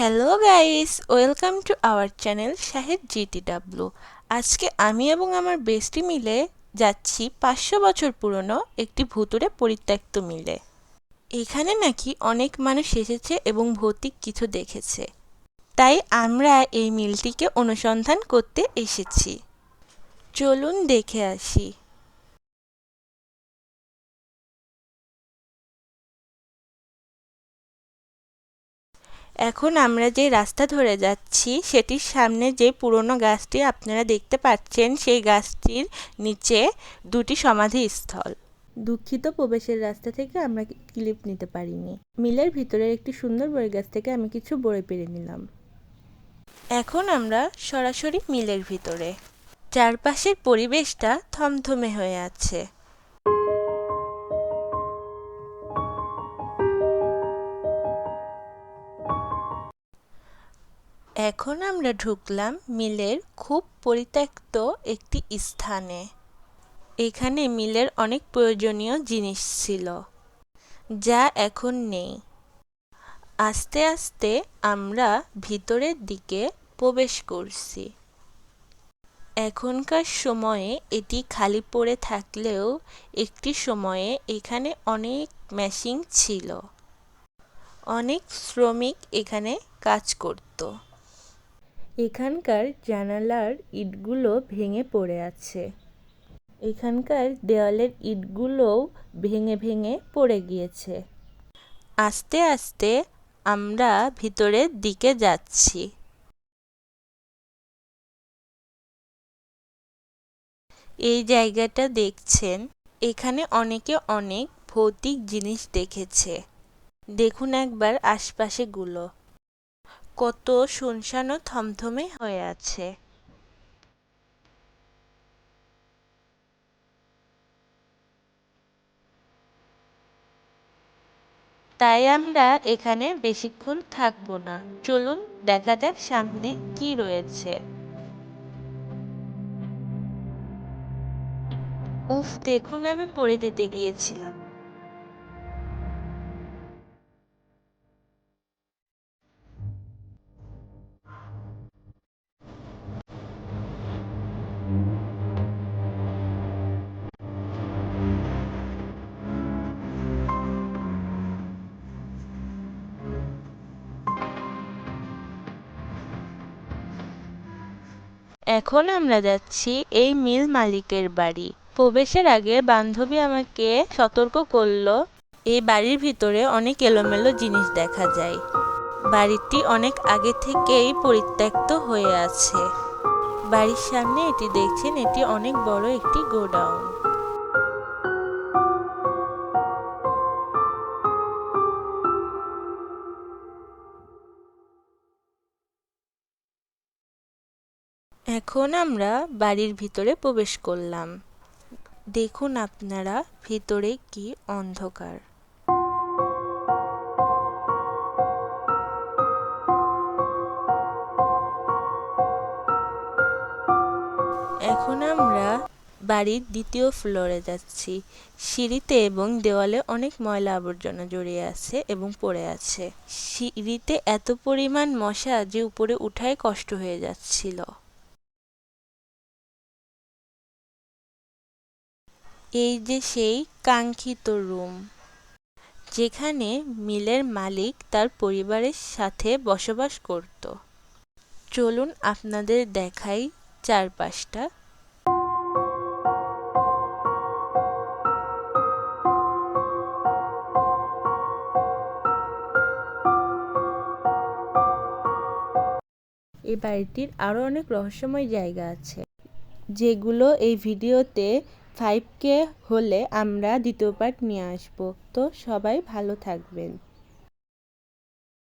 Hello guys welcome to our channel Shahed G T W আজকে আমি এবং আমার বেস্টি মিলে যাচ্ছি পাঁচশো বছর পুরনো একটি ভুতুরে পরিত্যক্ত মিলে। এখানে নাকি অনেক মানুষ এসেছে এবং ভৌতিক কিছু দেখেছে। তাই আমরা এই মিলটিকে অনুসন্ধান করতে এসেছি। চলুন দেখে আসি। এখন আমরা যে রাস্তা ধরে যাচ্ছি, সেটির সামনে যে পুরনো গাছটি আপনারা দেখতে পাচ্ছেন, সেই গাছটির নিচে দুটি সমাধিস্থল। দুঃখিত প্রবেশের রাস্তা থেকে আমরা ক্লিপ নিতে পারিনি। মিলের ভিতরের একটি সুন্দর বড়ি গাছ থেকে আমি কিছু বড়ে পেরে নিলাম। এখন আমরা সরাসরি মিলের ভিতরে। চারপাশের পরিবেশটা থমথমে হয়ে আছে। এখন আমরা ঢুকলাম মিলের খুব পরিত্যক্ত একটি স্থানে। এখানে মিলের অনেক প্রয়োজনীয় জিনিস ছিল, যা এখন নেই। আস্তে আস্তে আমরা ভিতরের দিকে প্রবেশ করছি। এখনকার সময়ে এটি খালি পড়ে থাকলেও একটি সময়ে এখানে অনেক মেশিন ছিল। অনেক শ্রমিক এখানে কাজ করত। এখানকার জানালার ইটগুলো ভেঙে পড়ে আছে। এখানকার দেওয়ালের ইটগুলোও ভেঙে ভেঙে পড়ে গিয়েছে। আস্তে আস্তে আমরা ভিতরের দিকে যাচ্ছি। এই জায়গাটা দেখছেন? এখানে অনেকে অনেক ভৌতিক জিনিস দেখেছে। দেখুন একবার আশপাশেগুলো। কত শুনশান থমথমে হয়ে আছে। তাই আমরা এখানে বেশিক্ষণ থাকব না। চলুন দেখা যাক সামনে কি রয়েছে। উফ, দেখুন আমি পড়ে দিতে গিয়েছিলাম। এখন আমরা যাচ্ছি এই মিল মালিকের বাড়ি। প্রবেশের আগে বান্ধবী আমাকে সতর্ক করল এই বাড়ির ভিতরে অনেক এলোমেলো জিনিস দেখা যায়। বাড়িটি অনেক আগে থেকেই পরিত্যক্ত হয়ে আছে। বাড়ির সামনে এটি দেখছেন, এটি অনেক বড় একটি গোডাউন। এখন আমরা বাড়ির ভিতরে প্রবেশ করলাম। দেখুন আপনারা ভিতরে কি অন্ধকার। এখন আমরা বাড়ির দ্বিতীয় ফ্লোরে যাচ্ছি। সিঁড়িতে এবং দেওয়ালে অনেক ময়লা আবর্জনা জড়িয়ে আছে এবং পড়ে আছে। সিঁড়িতে এত পরিমাণ মশা যে উপরে উঠায় কষ্ট হয়ে যাচ্ছিল। এই যে সেই কাঙ্ক্ষিত রুম, যেখানে মিলের মালিক তার পরিবারের সাথে বসবাস করত। চলুন আপনাদের দেখাই চারপাশটা। এই বাড়িটির আরও অনেক রহস্যময় জায়গা আছে, যেগুলো এই ভিডিওতে ফাইভ কে হলে আমরা দ্বিতীয় পার্ট নিয়ে আসব। তো সবাই ভালো থাকবেন।